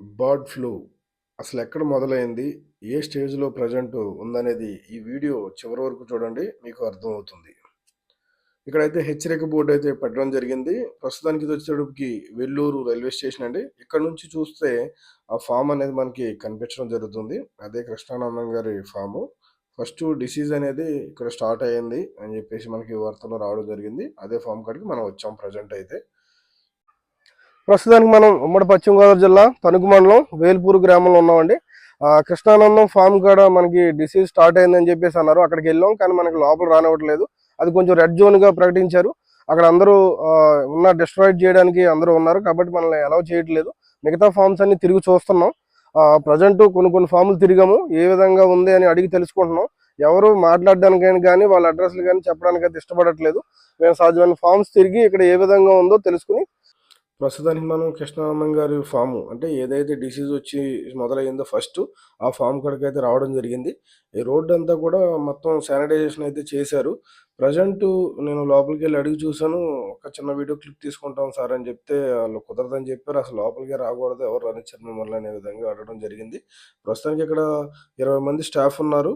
Bird flu అసలు ఎక్కడ మొదలైంది? ఏ స్టేజ్‌లో ప్రెజెంట్ ఉందనేది ఈ వీడియో చివరి వరకు చూడండి. మీకు అర్థమవుతుంది. ఇక్కడైతే హెచ్చరిక బోర్డ్ అయితే పెట్టడం జరిగింది. ప్రస్తుతానికి ఇది వచ్చేటప్పటికి వెల్లూరు రైల్వే స్టేషన్ అండి. ఇక్కడ నుంచి చూస్తే ఆ ఫామ్ అనేది మనకి కనిపించడం జరుగుతుంది. అదే కృష్ణానందం గారి ఫాము ఫస్ట్ డిసీజ్ అనేది ఇక్కడ స్టార్ట్ అయ్యింది అని చెప్పేసి మనకి వార్తల్లో రావడం జరిగింది. అదే ఫామ్ కాడికి మనం వచ్చాం ప్రెజెంట్ అయితే. ప్రస్తుతానికి మనం ఉమ్మడి పశ్చిమ గోదావరి జిల్లా తణుకు మండలం వేల్పూరు గ్రామంలో ఉన్నామండి. కృష్ణానందం ఫామ్ కాడ మనకి డిసీజ్ స్టార్ట్ అయిందని చెప్పేసి అన్నారు. అక్కడికి వెళ్ళాం కానీ మనకి లోపల రానివ్వట్లేదు. అది కొంచెం రెడ్ జోన్గా ప్రకటించారు. అక్కడ అందరూ ఉన్న డిస్ట్రాయిడ్ చేయడానికి అందరూ ఉన్నారు కాబట్టి మనల్ని అలౌ చేయట్లేదు. మిగతా ఫామ్స్ అన్ని తిరిగి చూస్తున్నాం. ప్రజెంట్ కొన్ని కొన్ని ఫామ్లు తిరిగాము. ఏ విధంగా ఉంది అని అడిగి తెలుసుకుంటున్నాం. ఎవరు మాట్లాడడానికైనా కానీ వాళ్ళ అడ్రస్లు కానీ చెప్పడానికి అయితే ఇష్టపడట్లేదు. మేము సహజమైన ఫామ్స్ తిరిగి ఇక్కడ ఏ విధంగా ఉందో తెలుసుకుని ప్రస్తుతానికి మనం కృష్ణానందం గారి ఫాము అంటే ఏదైతే డిసీజ్ వచ్చి మొదలైందో ఫస్ట్ ఆ ఫామ్ కడకైతే అయితే రావడం జరిగింది. ఈ రోడ్డు అంతా కూడా మొత్తం శానిటైజేషన్ అయితే చేశారు. ప్రజెంట్ నేను లోపలికి వెళ్ళి అడిగి చూశాను ఒక చిన్న వీడియో క్లిప్ తీసుకుంటాం సార్ అని చెప్తే వాళ్ళు కుదరదని చెప్పారు. అసలు లోపలికి రాకూడదు ఎవరు రానిచ్చారు మిమ్మల్ని అనే విధంగా అడగడం జరిగింది. ప్రస్తుతానికి ఇక్కడ ఇరవై మంది స్టాఫ్ ఉన్నారు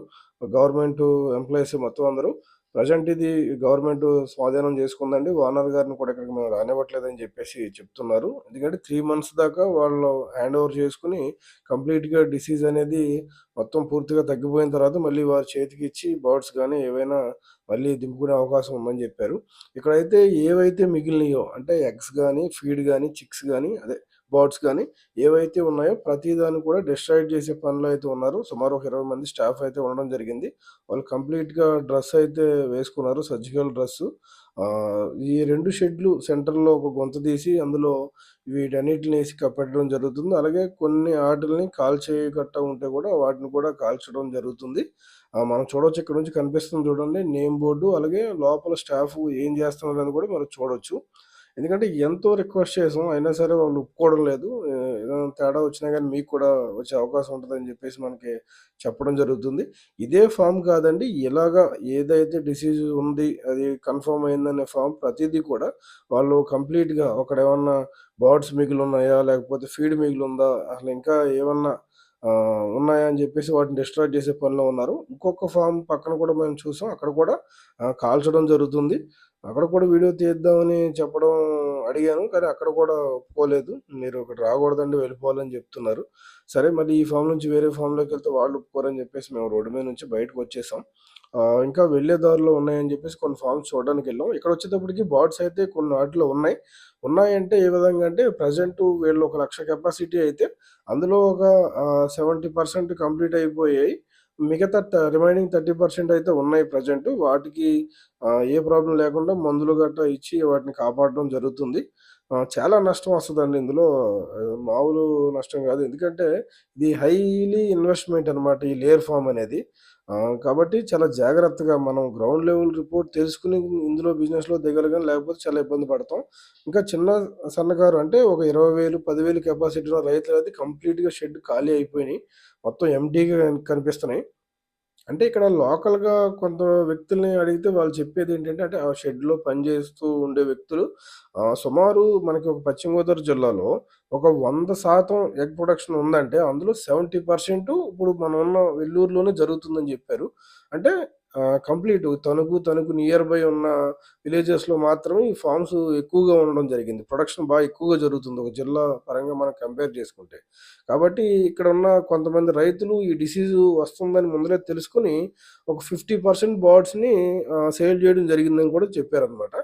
గవర్నమెంట్ ఎంప్లాయీస్ మొత్తం అందరూ. ప్రజెంట్ ఇది గవర్నమెంట్ స్వాధీనం చేసుకుందండి. ఓనర్ గారిని కూడా ఇక్కడికి మేము రానివ్వట్లేదని చెప్పేసి చెప్తున్నారు. ఎందుకంటే త్రీ మంత్స్ దాకా వాళ్ళు హ్యాండ్ ఓవర్ చేసుకుని కంప్లీట్గా డిసీజ్ అనేది మొత్తం పూర్తిగా తగ్గిపోయిన తర్వాత మళ్ళీ వారి చేతికి ఇచ్చి బర్డ్స్ కానీ ఏవైనా మళ్ళీ దింపుకునే అవకాశం ఉందని చెప్పారు. ఇక్కడైతే ఏవైతే మిగిలినాయో అంటే ఎగ్స్ కానీ ఫీడ్ కానీ చిక్స్ కానీ అదే బర్డ్స్ కానీ ఏవైతే ఉన్నాయో ప్రతిదాన్ని కూడా డిస్ట్రాయిడ్ చేసే పనులు అయితే ఉన్నారు. సుమారు ఒక ఇరవై మంది స్టాఫ్ అయితే ఉండడం జరిగింది. వాళ్ళు కంప్లీట్గా డ్రెస్ అయితే వేసుకున్నారు సర్జికల్ డ్రెస్. ఈ రెండు షెడ్లు సెంటర్లో ఒక గొంత తీసి అందులో వీటన్నిటిని వేసి కప్పెట్టడం జరుగుతుంది. అలాగే కొన్ని ఆటల్ని కాల్చేయగట్ట ఉంటే కూడా వాటిని కూడా కాల్చడం జరుగుతుంది. మనం చూడవచ్చు ఇక్కడ నుంచి కనిపిస్తుంది చూడండి నేమ్ బోర్డు అలాగే లోపల స్టాఫ్ ఏం చేస్తున్నారు అని కూడా మనం చూడవచ్చు ఎందుకంటే ఎంతో రిక్వెస్ట్ చేసాం. అయినా సరే వాళ్ళు ఒప్పుకోవడం లేదు. ఏదైనా తేడా వచ్చినా కానీ మీకు కూడా వచ్చే అవకాశం ఉంటుందని చెప్పేసి మనకి చెప్పడం జరుగుతుంది. ఇదే ఫామ్ కాదండి. ఇలాగా ఏదైతే డిసీజ్ ఉంది అది కన్ఫర్మ్ అయిందనే ఫామ్ ప్రతిదీ కూడా వాళ్ళు కంప్లీట్గా అక్కడ ఏమన్నా బర్డ్స్ మిగిలి ఉన్నాయా? లేకపోతే ఫీడ్ మిగిలి ఉందా? అసలు ఇంకా ఏమన్నా ఉన్నాయని చెప్పేసి వాటిని డిస్ట్రాక్ట్ చేసే పనిలో ఉన్నారు. ఇంకొక ఫామ్ పక్కన కూడా మేము చూసాం. అక్కడ కూడా కాల్చడం జరుగుతుంది. అక్కడ కూడా వీడియో తీద్దామని చెప్పడం అడిగాను. కానీ అక్కడ కూడా ఒప్పుకోలేదు. మీరు ఇక్కడ రాకూడదండి వెళ్ళిపోవాలని చెప్తున్నారు. సరే మళ్ళీ ఈ ఫామ్ నుంచి వేరే ఫామ్లోకి వెళ్తే వాళ్ళు ఒప్పుకోరని చెప్పేసి మేము రోడ్డు మీద నుంచి బయటకు వచ్చేసాం. ఇంకా వెళ్ళే దారిలో ఉన్నాయని చెప్పేసి కొన్ని ఫామ్స్ చూడడానికి వెళ్ళాం. ఇక్కడ వచ్చేటప్పటికి బర్డ్స్ అయితే కొన్ని వాటిలో ఉన్నాయి. ఉన్నాయంటే ఏ విధంగా అంటే ప్రజెంట్ వీళ్ళు ఒక లక్ష కెపాసిటీ అయితే అందులో ఒక సెవెంటీ పర్సెంట్ కంప్లీట్ అయిపోయాయి. మిగతా రిమైనింగ్ థర్టీ పర్సెంట్ అయితే ఉన్నాయి ప్రజెంట్. వాటికి ఏ ప్రాబ్లం లేకుండా మందులు గట్రా ఇచ్చి వాటిని కాపాడడం జరుగుతుంది. చాలా నష్టం వస్తుందండి ఇందులో. మామూలు నష్టం కాదు. ఎందుకంటే ఇది హైలీ ఇన్వెస్ట్మెంట్ అనమాట ఈ లేయర్ ఫామ్ అనేది. కాబట్టి చాలా జాగ్రత్తగా మనం గ్రౌండ్ లెవెల్ రిపోర్ట్ తెలుసుకుని ఇందులో బిజినెస్లో దిగలిగాని లేకపోతే చాలా ఇబ్బంది పడతాం. ఇంకా చిన్న సన్నకారు అంటే ఒక ఇరవై వేలు పదివేలు కెపాసిటీ రైతులు అయితే కంప్లీట్గా షెడ్ ఖాళీ అయిపోయినాయి. మొత్తం ఎంటీగా కనిపిస్తున్నాయి. అంటే ఇక్కడ లోకల్‌గా కొంత వ్యక్తుల్ని అడిగితే వాళ్ళు చెప్పేది ఏంటంటే, అంటే ఆ షెడ్‌లో పనిచేస్తూ ఉండే వ్యక్తులు ఆహ్, సుమారు మనకి ఒక పశ్చిమ గోదావరి జిల్లాలో ఒక 100% ఎగ్ ప్రొడక్షన్ ఉందంటే, అందులో 70% ఇప్పుడు మనం ఉన్న వెల్లూరులోనే జరుగుతుందని చెప్పారు. అంటే complete Tanuku, Tanuku near by ఉన్న విలేజెస్‌లో మాత్రమే ఈ ఫామ్స్ ఎక్కువగా ఉండడం జరిగింది. ప్రొడక్షన్ బాగా ఎక్కువగా జరుగుతుంది. ఒక జిల్లా పరంగా మనం కంపేర్ చేసుకుంటే. కాబట్టి ఇక్కడ ఉన్న కొంతమంది రైతులు ఈ డిసీజ్ వస్తుందని ముందరే తెలుసుకొని ఒక 50% బర్డ్స్‌ని సేల్ చేయడం జరిగిందని కూడా చెప్పారనమాట.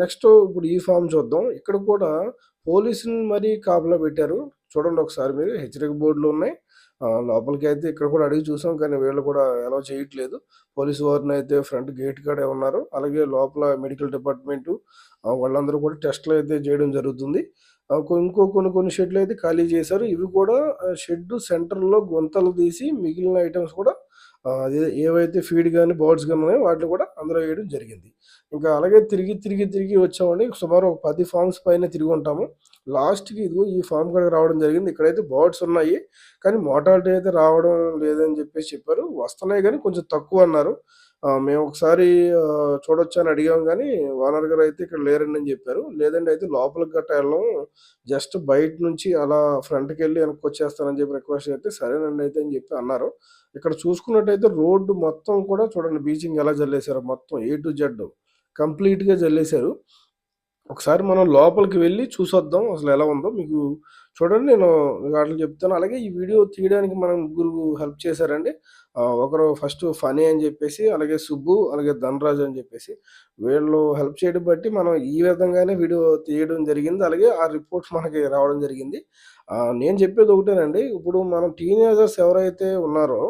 నెక్స్ట్ ఇప్పుడు ఈ ఫామ్ చూద్దాం. ఇక్కడ కూడా పోలీసుని మరీ కాపలా పెట్టారు. చూడండి ఒకసారి మీరు హెచ్చరిక బోర్డులు ఉన్నాయి. లోపలికి అయితే ఇక్కడ కూడా అడిగి చూసాం. కానీ వీళ్ళు కూడా అలౌ చేయట్లేదు. పోలీసు అయితే ఫ్రంట్ గేట్ కాడే ఉన్నారు. అలాగే లోపల మెడికల్ డిపార్ట్మెంట్ వాళ్ళందరూ కూడా టెస్ట్‌లు అయితే చేయడం జరుగుతుంది. ఇంకో కొన్ని కొన్ని షెడ్‌లు అయితే ఖాళీ చేశారు. ఇవి కూడా షెడ్ సెంటర్‌లో గుంతలు తీసి మిగిలిన ఐటమ్స్ కూడా ఏవైతే ఫీడ్ కానీ బర్డ్స్ కానీ ఉన్నాయో వాటిని కూడా అందులో వేయడం జరిగింది. ఇంకా అలాగే తిరిగి, తిరిగి, తిరిగి వచ్చామండి. సుమారు ఒక పది ఫామ్స్ పైన తిరిగి ఉంటాము లాస్ట్‌కి ఇదిగో ఈ ఫామ్ కాడికి రావడం జరిగింది. ఇక్కడైతే బర్డ్స్ ఉన్నాయి. కానీ మోటాలిటీ అయితే రావడం లేదని చెప్పేసి చెప్పారు. వస్తున్నాయి కానీ కొంచెం తక్కువ అన్నారు. మేము ఒకసారి చూడొచ్చు అని అడిగాం కానీ ఓనర్ గారు అయితే ఇక్కడ లేరండి అని చెప్పారు. లేదండి అయితే లోపలికి గట్ట వెళ్ళాం. జస్ట్ బయట నుంచి అలా ఫ్రంట్కి వెళ్ళి వెనక్కి వచ్చేస్తానని చెప్పి రిక్వెస్ట్ చేస్తే సరేనండి అయితే అని చెప్పి అన్నారు. ఇక్కడ చూసుకున్నట్టయితే రోడ్డు మొత్తం కూడా చూడండి బీచింగ్ ఎలా జల్లేశారు మొత్తం ఏ టు జెడ్ కంప్లీట్గా జల్లేశారు. ఒకసారి మనం లోపలికి వెళ్ళి చూసొద్దాం అసలు ఎలా ఉందో. మీకు చూడండి నేను వాటిని చెప్తాను. అలాగే ఈ వీడియో తీయడానికి మనం ముగ్గురు హెల్ప్ చేశారండి. ఒకరు ఫస్ట్ ఫనీ అని చెప్పేసి అలాగే సుబ్బు అలాగే ధనరాజు అని చెప్పేసి వీళ్ళు హెల్ప్ చేయడం బట్టి మనం ఈ విధంగానే వీడియో తీయడం జరిగింది. అలాగే ఆ రిపోర్ట్స్ మనకి రావడం జరిగింది. నేను చెప్పేది ఒకటేనండి. ఇప్పుడు మనం టీనేజర్స్ ఎవరైతే ఉన్నారో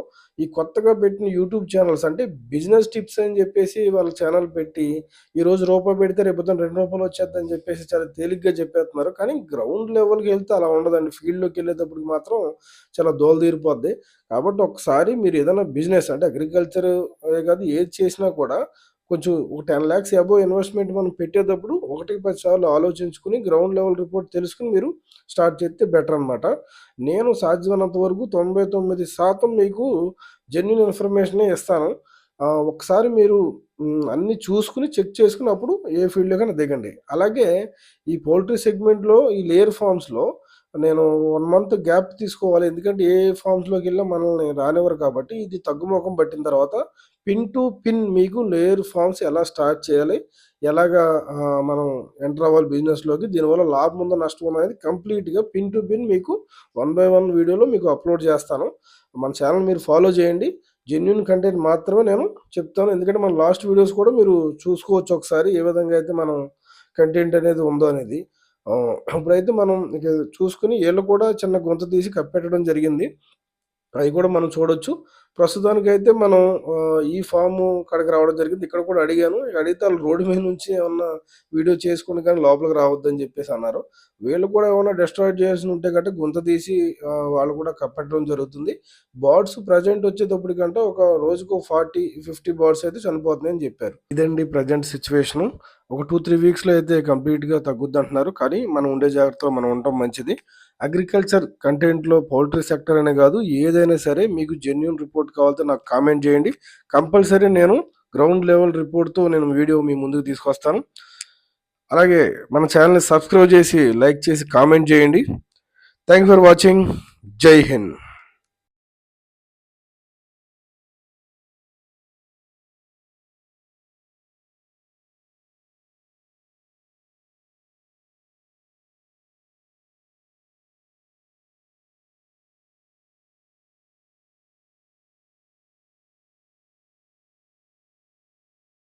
ఈ కొత్తగా పెట్టిన యూట్యూబ్ ఛానల్స్ అంటే బిజినెస్ టిప్స్ అని చెప్పేసి వాళ్ళ ఛానల్ పెట్టి ఈరోజు రూపాయి పెడితే రేపు రెండు రూపాయలు వచ్చేద్దని చెప్పేసి చాలా తేలిగ్గా చెప్పేస్తున్నారు. కానీ గ్రౌండ్ లెవెల్కి వెళ్తే అలా ఉండదండి. ఫీల్డ్లోకి వెళ్ళేటప్పటికి మాత్రం చాలా దోల తీరిపోద్ది. కాబట్టి ఒకసారి మీరు ఏదైనా బిజినెస్ అంటే అగ్రికల్చర్ కాదు ఏది చేసినా కూడా కొంచెం ఒక టెన్ ల్యాక్స్ అబోవ్ ఇన్వెస్ట్మెంట్ మనం పెట్టేటప్పుడు ఒకటి పది సార్లు ఆలోచించుకుని గ్రౌండ్ లెవెల్ రిపోర్ట్ తెలుసుకుని మీరు స్టార్ట్ చేస్తే బెటర్ అనమాట నేను సాధ్యమైనంత వరకు తొంభై తొమ్మిది శాతం మీకు జెన్యున్ ఇన్ఫర్మేషనే ఇస్తాను. ఒకసారి మీరు అన్నీ అన్ని చూసుకుని చెక్ చేసుకుని అప్పుడు ఏ ఫీల్డ్లో కన్నా దిగండి. అలాగే ఈ పౌల్ట్రీ సెగ్మెంట్లో ఈ లేయర్ ఫార్మ్స్లో నేను వన్ మంత్ గ్యాప్ తీసుకోవాలి. ఎందుకంటే ఏ ఫార్మ్స్లోకి వెళ్ళినా మనల్ని రానివ్వరు కాబట్టి ఇది తగ్గుముఖం పట్టిన తర్వాత పిన్ టు పిన్ మీకు లేయర్ ఫార్మ్స్ ఎలా స్టార్ట్ చేయాలి? ఎలాగా మనం ఎంటర్ అవ్వాలి బిజినెస్లోకి దీనివల్ల లాభం ఉందో నష్టం ఉందో అనేది కంప్లీట్గా పిన్ టు పిన్ మీకు వన్ బై వన్ వీడియోలో మీకు అప్లోడ్ చేస్తాను. మన ఛానల్ మీరు ఫాలో చేయండి. జెన్యున్ కంటెంట్ మాత్రమే నేను చెప్తాను. ఎందుకంటే మన లాస్ట్ వీడియోస్ కూడా మీరు చూసుకోవచ్చు ఒకసారి ఏ విధంగా అయితే మనం కంటెంట్ అనేది ఉందో అనేది. ఇప్పుడైతే మనం ఇక చూసుకుని వీళ్ళు కూడా చిన్న గుంత తీసి కప్పెట్టడం జరిగింది. అవి కూడా మనం చూడొచ్చు. అయితే మనం ఈ ఫామ్ కడకి రావడం జరిగింది. ఇక్కడ కూడా అడిగాను. అడిగితే వాళ్ళు రోడ్డు మీద నుంచి ఏమన్నా వీడియో చేసుకుని కానీ లోపలికి రావద్దని చెప్పేసి అన్నారు. వీళ్ళు కూడా ఏమైనా డిస్ట్రాయ్ చేయాల్సి ఉంటే గట్రా గుంత తీసి వాళ్ళు కూడా కప్పెట్టడం జరుగుతుంది. బర్డ్స్ ప్రజెంట్ వచ్చేటప్పటికంటే ఒక రోజుకు ఫార్టీ ఫిఫ్టీ బర్డ్స్ అయితే చనిపోతున్నాయని చెప్పారు. ఇదండి ప్రజెంట్ సిచ్యువేషను. ఒక టూ త్రీ వీక్స్లో అయితే కంప్లీట్గా తగ్గుద్ది అంటున్నారు కానీ మనం ఉండే జాగ్రత్తలో మనం ఉండటం మంచిది. అగ్రికల్చర్ కంటెంట్లో పౌల్ట్రీ సెక్టర్ అనే కాదు ఏదైనా సరే మీకు జెన్యున్ రిపోర్ట్ కావాలంటే నాకు కామెంట్ చేయండి. కంపల్సరీ నేను గ్రౌండ్ లెవెల్ రిపోర్ట్తో నేను వీడియో మీ ముందుకు తీసుకొస్తాను. అలాగే మన ఛానల్ని సబ్స్క్రైబ్ చేసి లైక్ చేసి కామెంట్ చేయండి. థ్యాంక్ ఫర్ వాచింగ్ జై హింద్